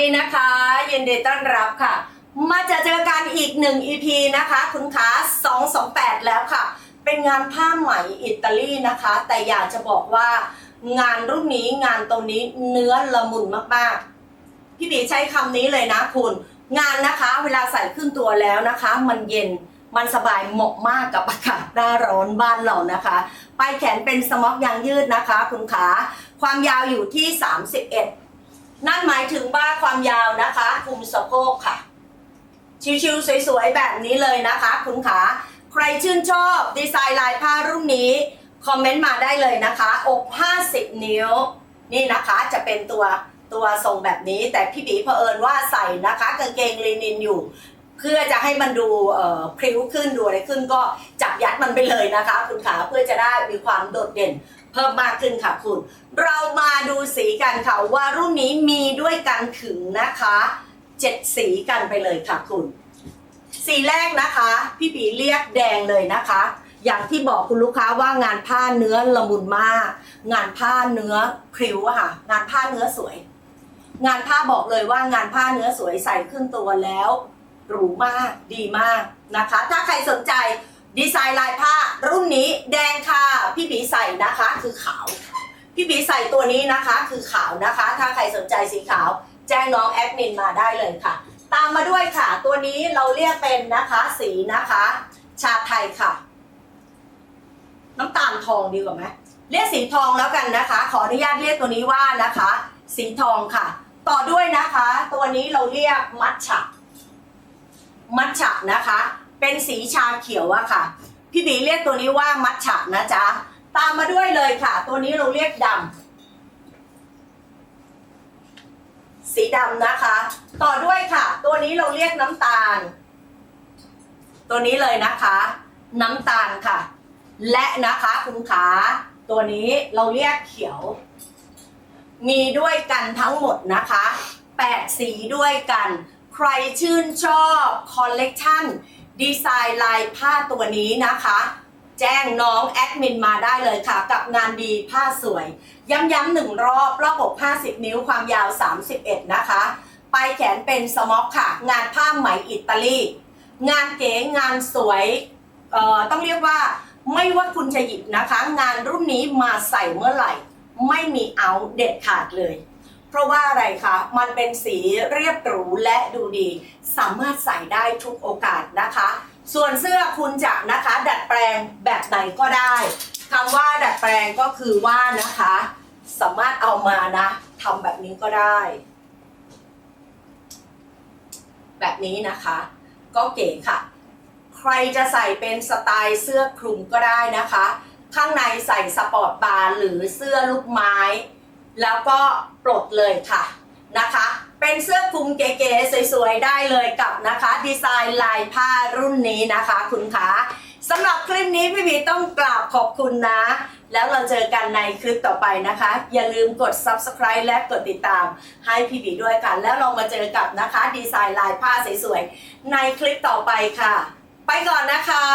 นี่นะคะยินดีต้อนรับค่ะ มาจะเจอกันอีกหนึ่ง EP นะคะคุณขา228 แล้วค่ะ เป็นงานผ้าไหมอิตาลีนะคะ แต่อยากจะบอกว่างานรุ่นนี้งานตรงนี้เนื้อละมุนมากๆ พี่บีใช้คำนี้เลยนะคุณ งานนะคะเวลาใส่ขึ้นตัวแล้วนะคะ มันเย็นมันสบายเหมาะมากกับอากาศหน้าร้อนบ้านเรานะคะปลายแขนเป็นสม็อกยางยืดนะคะ คุณขาความยาวอยู่ที่ 31 นั่นหมายถึงว่าความยาวนะคะคุมสะโพกค่ะ ชิวๆสวยๆ แบบนี้เลยนะคะ คุณขาใครชื่นชอบดีไซน์ลายผ้ารุ่นนี้ คอมเมนต์มาได้เลยนะคะอก50 นิ้ว นี่นะคะจะเป็นตัวตัวทรงแบบนี้ แต่พี่บีเผอิญว่าใส่นะคะกางเกงลินินอยู่ เพื่อจะให้มันดูเอ่อพริ้วขึ้นดูอะไรขึ้นก็จับยัดมันไปเลยนะคะ คุณขาเพื่อจะได้มีความโดดเด่นเพิ่มมากขึ้นค่ะคุณ เรามาดูสีกันค่ะว่ารุ่นนี้มีด้วยกันถึงนะคะเจ็ดสีกันไปเลยค่ะคุณ สีแรกนะคะ พี่ปีเรียกแดงเลยนะคะ อย่างที่บอกคุณลูกค้าว่างานผ้าเนื้อละมุนมาก งานผ้าเนื้อพริ้วค่ะ งานผ้าเนื้อสวย งานผ้าบอกเลยว่างานผ้าเนื้อสวยใส่ขึ้นตัวแล้ว หรูมากดีมากนะคะ ถ้าใครสนใจดีไซน์ลายผ้า รุ่นนี้แดงค่ะ พี่บีใส่นะคะคือขาว พี่บีใส่ตัวนี้นะคะคือขาวนะคะ ถ้าใครสนใจสีขาว แจ้งน้องแอดมินมาได้เลยค่ะ ตามมาด้วยค่ะ ตัวนี้เราเรียกเป็นนะคะสีนะคะ ชาไทยค่ะ น้ำตาลทองดีกว่าไหมเรียกสีทองแล้วกันนะคะ ขออนุญาตเรียกตัวนี้ว่านะคะ สีทองค่ะ ต่อด้วยนะคะ ตัวนี้เราเรียกมัทฉะ มัทฉะนะคะ เป็นสีชาเขียวอะค่ะ พี่บีเรียกตัวนี้ว่ามัทฉะนะจ๊ะ ตามมาด้วยเลยค่ะ ตัวนี้เราเรียกดำสีดำนะคะ ต่อด้วยค่ะ ตัวนี้เราเรียกน้ำตาล ตัวนี้เลยนะคะ น้ำตาลค่ะ และนะคะคุณขาตัวนี้เราเรียกเขียว มีด้วยกันทั้งหมดนะคะ 8 สีด้วยกัน รชื่นชอบคอลเลกชันดีไซน์ลายผ้าตัวนี้นะคะ แจ้งน้องแอดมินมาได้เลยค่ะ กับงานดีผ้าสวย ย้ำๆหนึ่งรอบรอบอก 50 นิ้วความยาว 31 นะคะปลายแขนเป็นสม็อกค่ะ งานผ้าไหมอิตาลี งานเก๋งานสวยเอ่อต้องเรียกว่าไม่ว่าคุณจะหยิบนะคะ งานรุ่นนี้มาใส่เมื่อไหร่ ไม่มีเอาเด็ดขาดเลย เพราะว่าอะไรคะ มันเป็นสีเรียบหรูและดูดี สามารถใส่ได้ทุกโอกาสนะคะ ส่วนเสื้อคุณจะนะคะ ดัดแปลงแบบไหนก็ได้คำว่าดัดแปลงก็คือว่านะคะ สามารถเอามานะทำแบบนี้ก็ได้ แบบนี้นะคะ ก็เก๋ค่ะ ใครจะใส่เป็นสไตล์เสื้อคลุมก็ได้นะคะ ข้างในใส่สปอร์ตบาร์หรือเสื้อลูกไม้ แล้วก็ปลดเลยค่ะนะคะ เป็นเสื้อคลุมเก๋ๆสวยๆได้เลยกับนะคะ ดีไซน์ลายผ้ารุ่นนี้นะคะ คุณคะสำหรับคลิปนี้พี่บีต้องกราบขอบคุณนะ แล้วเราเจอกันในคลิปต่อไปนะคะ อย่าลืมกด subscribe และกดติดตามให้พี่บีด้วยกัน แล้วเรามาเจอกับนะคะ ดีไซน์ลายผ้าสวยๆในคลิปต่อไปค่ะ ไปก่อนนะคะ